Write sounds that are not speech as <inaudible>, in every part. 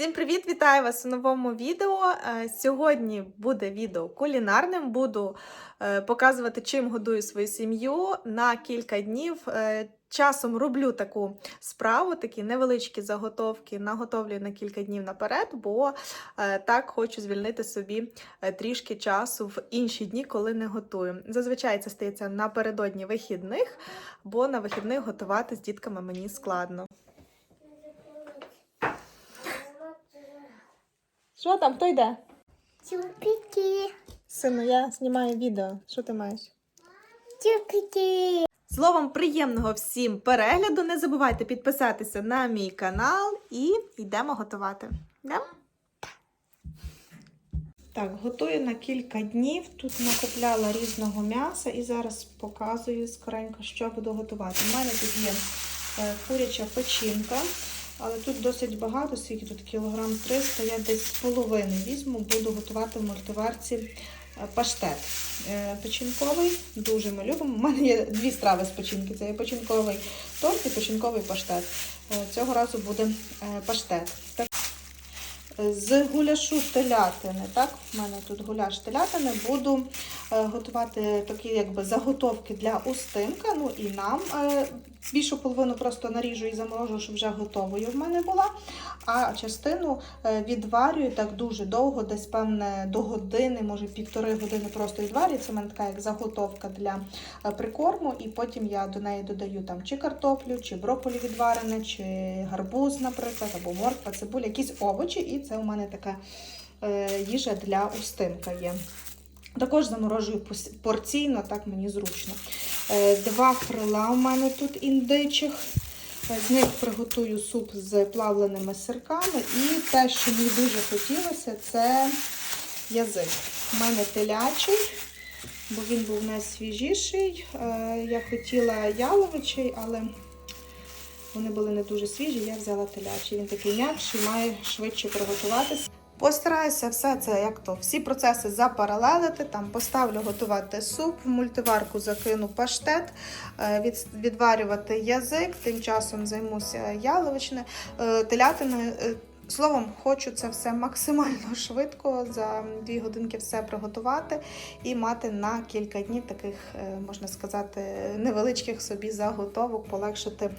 Всім привіт! Вітаю вас у новому відео. Е, Сьогодні буде відео кулінарним. Буду е, показувати, чим годую свою сім'ю на кілька днів. Е, Часом роблю таку справу, такі невеличкі заготовки, наготовлюю на кілька днів наперед, бо так хочу звільнити собі трішки часу в інші дні, коли не готую. Зазвичай це стається напередодні вихідних, бо на вихідних готувати з дітками мені складно. Що там? Хто йде? Чупики, Сину, я знімаю відео. Що ти маєш? чупики. Словом, приємного всім перегляду. Не забувайте підписатися на мій канал і йдемо готувати. Йдемо? Так, готую на кілька днів. Тут накопляла різного м'яса і зараз показую скоренько, що буду готувати. У мене тут є е, куряча печінка, але тут досить багато, скільки тут кілограм 300, я десь з половини візьму, буду готувати в мультиварці е, паштет е, печінковий. Дуже ми любимо. У мене є дві страви з печінки. Це є печінковий торт і печінковий паштет. Е, Цього разу буде паштет. З гуляшу телятини, так, в мене тут гуляш телятини, буду е, готувати такі якби заготовки для устинка. Ну і нам е, більшу половину просто наріжу і заморожу, щоб вже готовою в мене була. А частину е, відварюю так дуже довго, десь певне до години, може півтори години просто відварюю. Це в мене така як заготовка для прикорму, і потім я до неї додаю там чи картоплю, чи брокколі відварене, чи гарбуз, наприклад, або морква, цибуля, якісь овочі, і це у мене така е, їжа для устинка є. Також заморожую порційно, так мені зручно. Е, Два крила у мене тут індичих. Е, З них приготую суп з плавленими сирками. І те, що мені дуже хотілося, це язик. У мене телячий, бо він був найсвіжіший. Я хотіла яловичий, але вони були не дуже свіжі. Я взяла телячий. Він такий м'якший, має швидше приготуватися. Постараюся все це, як то, всі процеси запаралелити. Там поставлю готувати суп, в мультиварку закину паштет, е, від, відварювати язик, тим часом займуся яловичне, е, телятиною. Словом, хочу це все максимально <laughs> швидко за дві годинки все приготувати і мати на кілька днів таких, е, можна сказати, невеличких собі заготовок, полегшити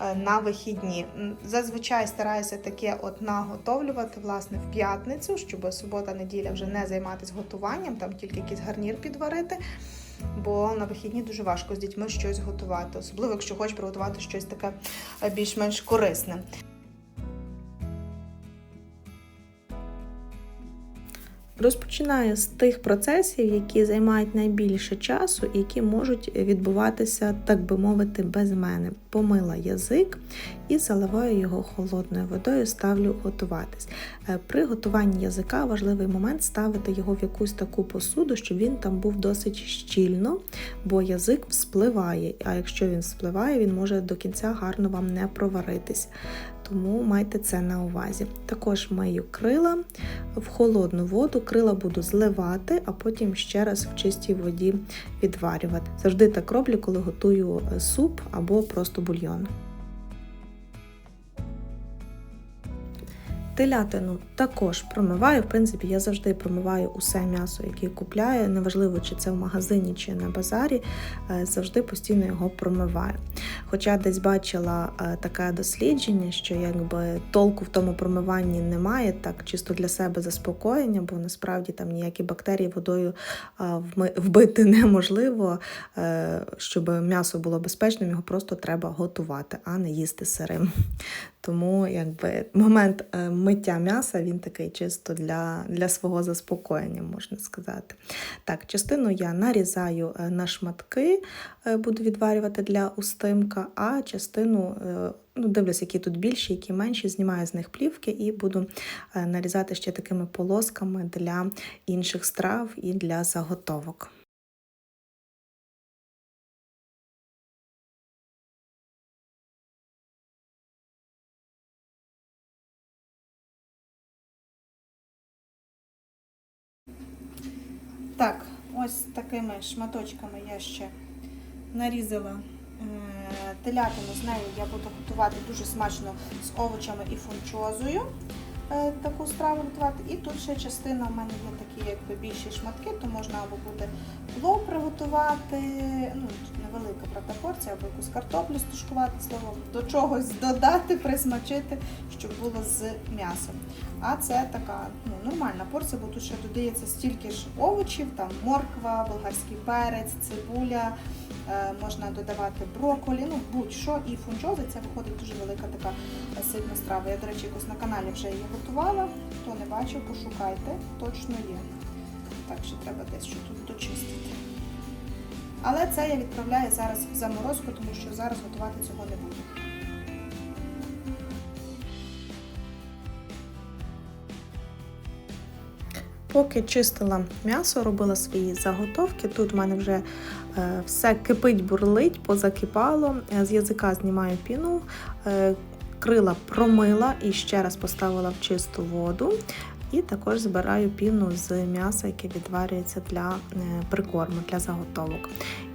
е, на вихідні. Зазвичай стараюся таке от наготовлювати власне в п'ятницю, щоб субота-неділя вже не займатися готуванням, там тільки якийсь гарнір підварити. Бо на вихідні дуже важко з дітьми щось готувати, особливо якщо хочеш приготувати щось таке е, більш-менш корисне. Розпочинаю з тих процесів, які займають найбільше часу і які можуть відбуватися, так би мовити, без мене. Помила язик і заливаю його холодною водою, ставлю готуватись. Е, При готуванні язика важливий момент ставити його в якусь таку посуду, щоб він там був досить щільно, бо язик вспливає. А якщо він вспливає, він може до кінця гарно вам не проваритись. Тому майте це на увазі. Також мию крила в холодну воду, крила буду зливати, а потім ще раз в чистій воді відварювати. Завжди так роблю, коли готую е, суп або просто бульйон. Телятину також промиваю. В принципі, я завжди промиваю усе м'ясо, яке купляю. Неважливо, чи це в магазині, чи на базарі, е, завжди постійно його промиваю. Хоча десь бачила е, таке дослідження, що якби толку в тому промиванні немає, так чисто для себе заспокоєння, бо насправді там ніякі бактерії водою е, вбити неможливо. Щоб м'ясо було безпечним, його просто треба готувати, а не їсти сирим. Тому якби момент е, миття м'яса він такий чисто для, для свого заспокоєння, можна сказати. Так, частину я нарізаю е, на шматки, е, буду відварювати для устимка, а частину, ну, дивлюсь, які тут більші, які менші, знімаю з них плівки і буду нарізати ще такими полосками для інших страв і для заготовок. Ось такими шматочками я ще нарізала е, телятину. З нею я буду готувати дуже смачно з овочами і фунчозою. е, таку страву готувати. І тут ще частина у мене є такі якби більші шматки, то можна або буде плов приготувати, ну невелика правда порція, або якусь картоплю стушкувати, словом, до чогось додати, присмачити, щоб було з м'ясом. А це така ну, нормальна порція, бо тут ще додається стільки ж овочів, там морква, болгарський перець, цибуля, е, можна додавати брокколі, ну будь-що. І фунчози це виходить дуже велика така ситна страва. Я, до речі, якось на каналі вже її готувала. Хто не бачив, пошукайте, точно є. Так що треба десь що тут дочистити. Але це я відправляю зараз в заморозку, тому що зараз готувати цього не буду. Поки чистила м'ясо, робила свої заготовки. Тут в мене вже е, все кипить, бурлить, позакипало. Е, З язика знімаю піну, е, крила промила і ще раз поставила в чисту воду. І також збираю піну з м'яса, яке відварюється для прикорму, для заготовок.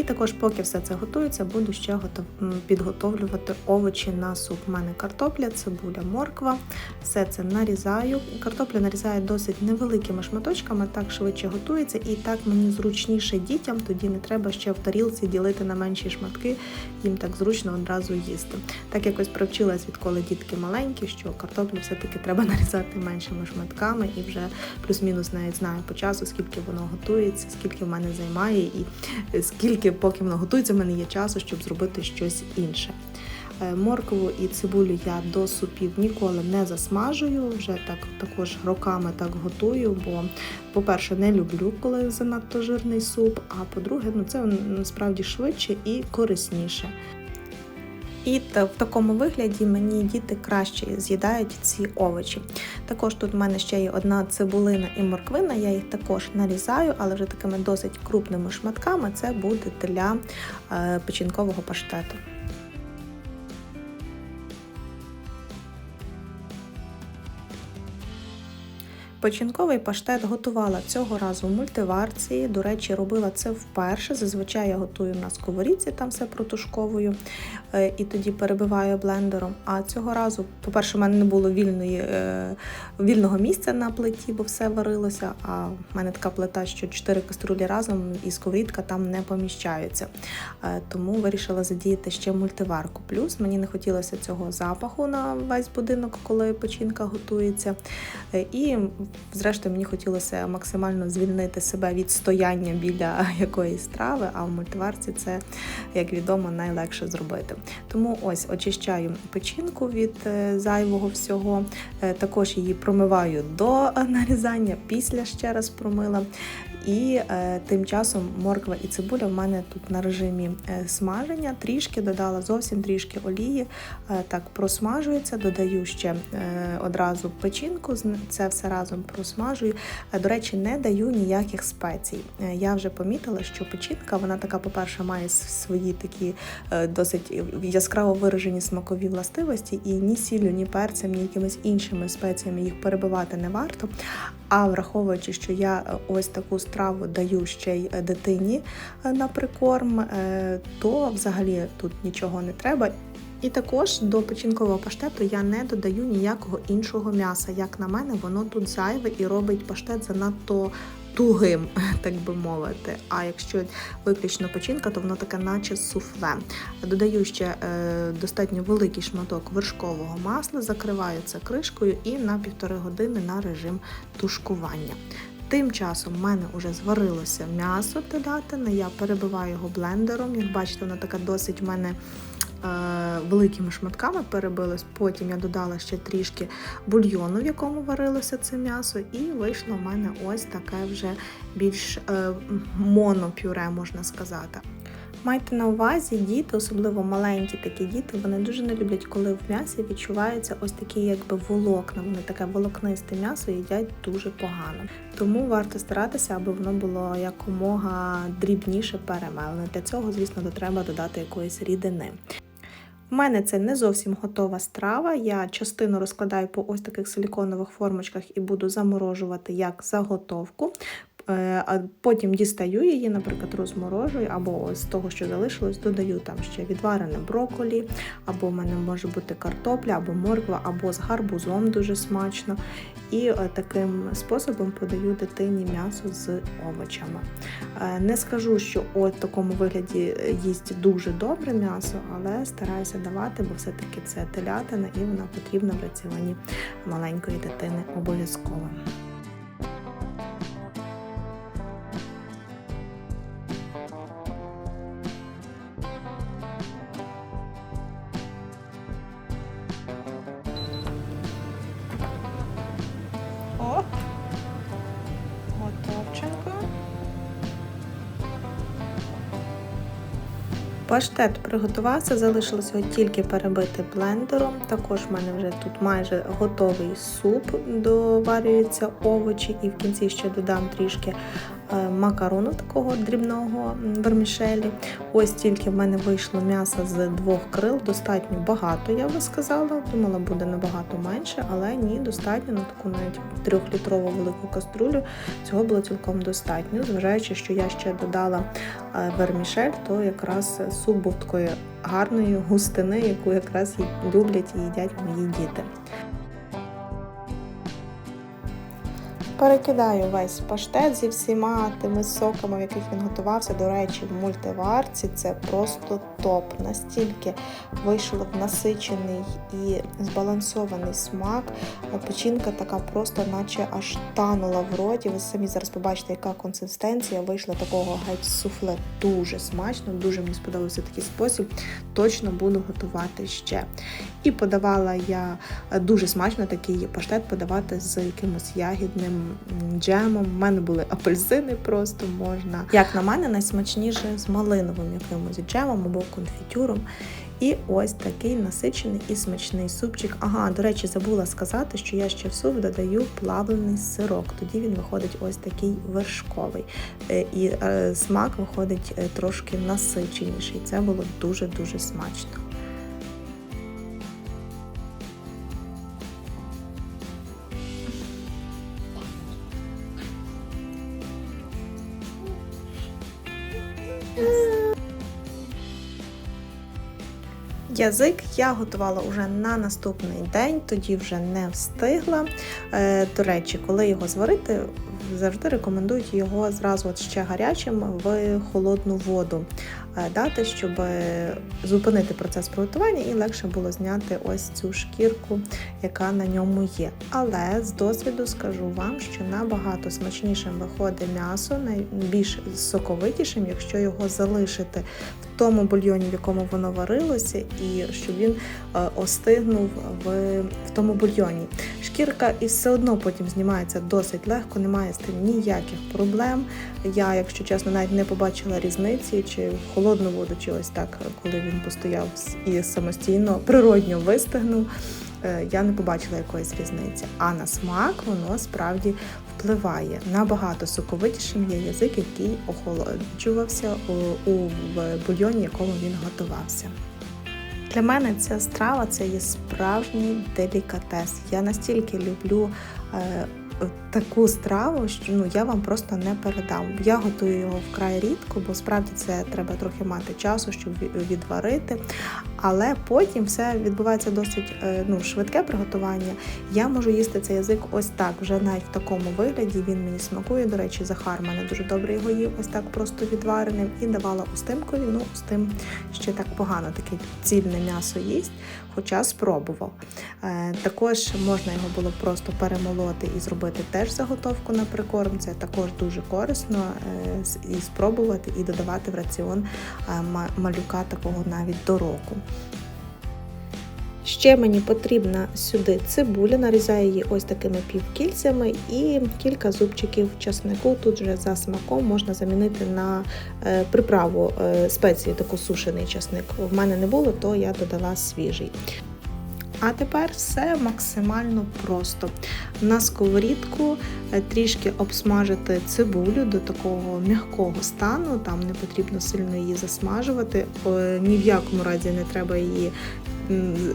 І також, поки все це готується, буду ще готов... підготовлювати овочі на суп. У мене картопля, цибуля, морква. Все це нарізаю. Картоплю нарізаю досить невеликими шматочками, так швидше готується, і так мені зручніше дітям, тоді не треба ще в тарілці ділити на менші шматки, їм так зручно одразу їсти. Так якось привчилась, відколи дітки маленькі, що картоплю все-таки треба <laughs> нарізати меншими шматками і вже плюс-мінус навіть знаю по часу, скільки воно готується, скільки в мене займає, і е, скільки, поки вона готується, в мене є часу, щоб зробити щось інше. Моркову Моркву і цибулю я до супів ніколи не засмажую, вже так також роками так готую, бо, по-перше, не люблю, коли занадто жирний суп, а по-друге, ну це насправді швидше і корисніше. І в такому вигляді мені діти краще з'їдають ці овочі. Також тут в мене ще є одна цибулина і морквина, я їх також нарізаю, але вже такими досить крупними шматками. Це буде для е, печінкового паштету. Печінковий паштет готувала цього разу в мультиварці. До речі, робила це вперше. Зазвичай я готую на сковорідці, там все протушковую е, і тоді перебиваю блендером. А цього разу, по-перше, в мене не було вільної, е, вільного місця на плиті, бо все варилося. А в мене така плита, що чотири каструлі разом і сковорідка там не поміщаються. Е, Тому вирішила задіяти ще мультиварку. Плюс мені не хотілося цього запаху на весь будинок, коли печінка готується. І зрештою мені хотілося максимально звільнити себе від стояння біля <laughs> якоїсь страви, а в мультиварці це, як відомо, найлегше зробити. Тому ось очищаю печінку від е, зайвого всього. Е, Також її промиваю до нарізання, після ще раз промила. І е, тим часом морква і цибуля в мене тут на режимі е, смаження. Трішки додала зовсім трішки олії. Е, так просмажується, додаю ще е, одразу печінку, це все разом просмажую. Е, До речі, не даю ніяких спецій. Е, Я вже помітила, що печінка, вона така, по-перше, має свої такі е, досить яскраво виражені смакові властивості, і ні сіллю, ні перцем, ні якимись іншими спеціями їх перебивати не варто. А враховуючи, що я ось таку страву даю ще й дитині на прикорм, то взагалі тут нічого не треба. І також до печінкового паштету я не додаю ніякого іншого м'яса. Як на мене, воно тут зайве і робить паштет занадто тугим, <laughs> так би мовити. А якщо виключно печінка, то воно таке, наче суфле. Додаю ще е, достатньо великий шматок вершкового масла, закриваю це кришкою і на півтори години на режим тушкування. Тим часом в мене вже зварилося м'ясо телятини, я перебиваю його блендером. Як бачите, воно таке досить в мене великими шматками перебилось. Потім я додала ще трішки бульйону, в якому варилося це м'ясо, і вийшло в мене ось таке вже більш е, монопюре, можна сказати. Майте на увазі, діти, особливо маленькі такі діти, вони дуже не люблять, коли в м'ясі відчуваються ось такі якби волокна. Вони таке волокнисте м'ясо їдять дуже погано. Тому варто старатися, аби воно було якомога дрібніше перемелене. Для цього, звісно, то треба додати якоїсь рідини. У мене це не зовсім готова страва. Я частину розкладаю по ось таких силіконових формочках і буду заморожувати як заготовку. Е, А потім дістаю її, наприклад, розморожую, або з того, що залишилось, додаю там ще відварене броколі, або в мене може бути картопля, або морква, або з гарбузом дуже смачно. І е, таким способом подаю дитині м'ясо з овочами. Е, Не скажу, що от в такому вигляді їсть дуже добре м'ясо, але стараюся давати, бо все-таки це телятина і вона потрібна в раціоні маленької дитини обов'язково. Паштет приготувався, залишилось його тільки перебити блендером. Також в мене вже тут майже готовий суп, доварюються овочі, і в кінці ще додам трішки макарону такого дрібного вермішелі. Ось тільки в мене вийшло м'ясо з двох крил, достатньо багато, я би сказала. Думала, буде набагато менше, але ні, достатньо на таку навіть трьохлітрову велику каструлю. Цього було цілком достатньо, зважаючи, що я ще додала е, вермішель, то якраз суп був такої гарної густини, яку якраз люблять і їдять мої діти. Перекидаю весь паштет зі всіма тими соками, в яких він готувався. До речі, в мультиварці це просто топ. Настільки вийшло насичений і збалансований смак. Печінка така просто, наче аж танула в роті. Ви самі зараз побачите, яка консистенція вийшла такого геть суфле. Дуже смачно, дуже мені сподобався такий спосіб. Точно буду готувати ще. І подавала я е, дуже смачно такий паштет подавати з якимось ягідним джемом. У мене були апельсини просто можна. Як на мене, найсмачніше з малиновим якимось джемом або конфітюром. І ось такий насичений і смачний супчик. Ага, до речі, забула сказати, що я ще в суп додаю плавлений сирок. Тоді він виходить ось такий вершковий. Е, І е, смак виходить е, трошки насиченіший. Це було дуже-дуже смачно. Язик я готувала вже на наступний день, тоді вже не встигла. Е, До речі, коли його зварити, завжди рекомендують його зразу от ще гарячим в холодну воду е, дати, щоб зупинити процес приготування і легше було зняти ось цю шкірку, яка на ньому є. Але з досвіду скажу вам, що набагато смачнішим виходить м'ясо, найбільш соковитішим, якщо його залишити в тому бульйоні, в якому воно варилося, і щоб він е, остигнув в, в тому бульйоні. Шкірка і все одно потім знімається досить легко, немає з тим ніяких проблем. Я, якщо чесно, навіть не побачила різниці, чи в холодну воду, чи ось так, коли він постояв і самостійно природньо вистигнув. е, Я не побачила якоїсь різниці. А на смак воно справді впливає. Набагато соковитішим є язик, який охолоджувався у, бульйоні, якому він готувався. Для мене ця страва це є справжній делікатес. Я настільки люблю е, таку страву, що ну я вам просто не передам. Я готую його вкрай рідко, бо справді це треба трохи мати часу, щоб відварити. Але потім все відбувається досить е, ну, швидке приготування. Я можу їсти цей язик ось так, вже навіть в такому вигляді. Він мені смакує. До речі, Захар мене дуже добре його їв, ось так просто відвареним. І давала устимкові. Ну, устим ще так погано, таке цільне м'ясо їсть, хоча спробував. Е, також можна його було просто перемолоти і зробити теж заготовку на прикорм. Це також дуже корисно е, і спробувати, і додавати в раціон малюка такого навіть до року. Ще мені потрібна сюди цибуля, нарізаю її ось такими півкільцями і кілька зубчиків часнику. Тут вже за смаком можна замінити на е, приправу е, спеції, таку сушений часник. В мене не було, то я додала свіжий. А тепер все максимально просто. На сковорідку е, трішки обсмажити цибулю до такого м'якого стану, там не потрібно сильно її засмажувати. Ні в якому разі не треба її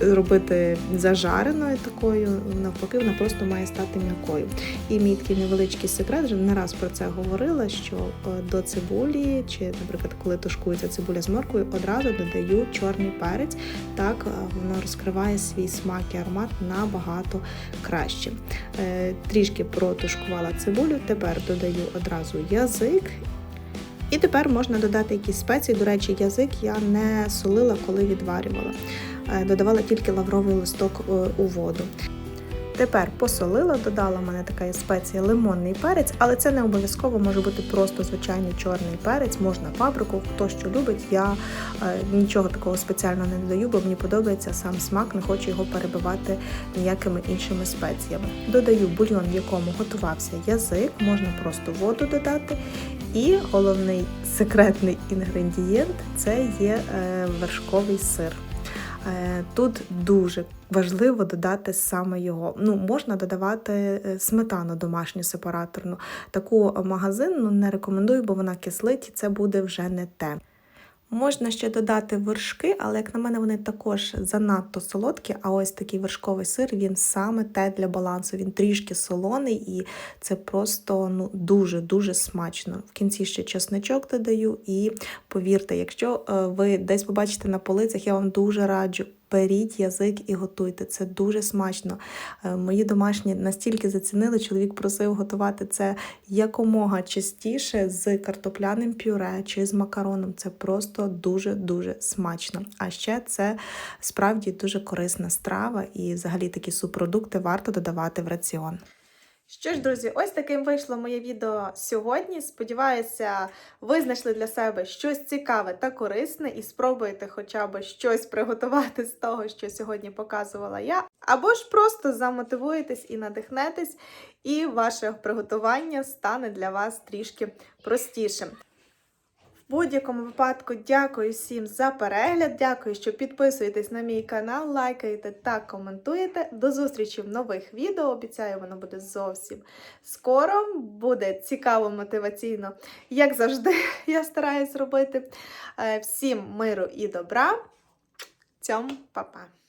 робити зажареною такою, навпаки, вона просто має стати м'якою. І мій такий невеличкий секрет, вже не раз про це говорила, що е, до цибулі, чи, наприклад, коли тушкується цибуля з морквою, одразу додаю чорний перець. Так е, воно розкриває свій смак і аромат набагато краще. Е, Трішки протушкувала цибулю, тепер додаю одразу язик. І тепер можна додати якісь спеції. До речі, язик я не солила, коли відварювала. Е, Додавала тільки лавровий листок е, у воду. Тепер посолила, додала мене така спеція лимонний перець, але це не обов'язково може бути просто звичайний чорний перець, можна паприку, хто що любить. Я е, нічого такого спеціально не додаю, бо мені подобається сам смак, не хочу його перебивати ніякими іншими спеціями. Додаю бульйон, в якому готувався язик, можна просто воду додати. І головний секретний інгредієнт це є вершковий сир. Е, Тут дуже важливо додати саме його. Ну, можна додавати е, сметану домашню сепараторну. Таку магазинну не рекомендую, бо вона кислить, і це буде вже не те. Можна ще додати вершки, але як на мене, вони також занадто солодкі. А ось такий вершковий сир він саме те для балансу. Він трішки солоний і це просто ну дуже дуже смачно. В кінці ще чесничок додаю, і повірте, якщо е, ви десь побачите на полицях, я вам дуже раджу. Беріть язик і готуйте. Це дуже смачно. Е, Мої домашні настільки зацінили, чоловік просив готувати це якомога частіше з картопляним пюре чи з макароном. Це просто дуже-дуже смачно. А ще це справді дуже корисна страва, і взагалі такі субпродукти варто додавати в раціон. Що ж, друзі, ось таким вийшло моє відео сьогодні. Сподіваюся, ви знайшли для себе щось цікаве та корисне і спробуєте хоча б щось приготувати з того, що сьогодні показувала я. Або ж просто замотивуєтесь і надихнетесь, і ваше приготування стане для вас трішки простішим. Будь-якому випадку дякую всім за перегляд. Дякую, що підписуєтесь на мій канал, лайкаєте та коментуєте. До зустрічі в нових відео. Обіцяю, воно буде зовсім скоро. Буде цікаво, мотиваційно, як завжди, <laughs> я стараюсь робити. Е, Всім миру і добра. Цьом, па-па!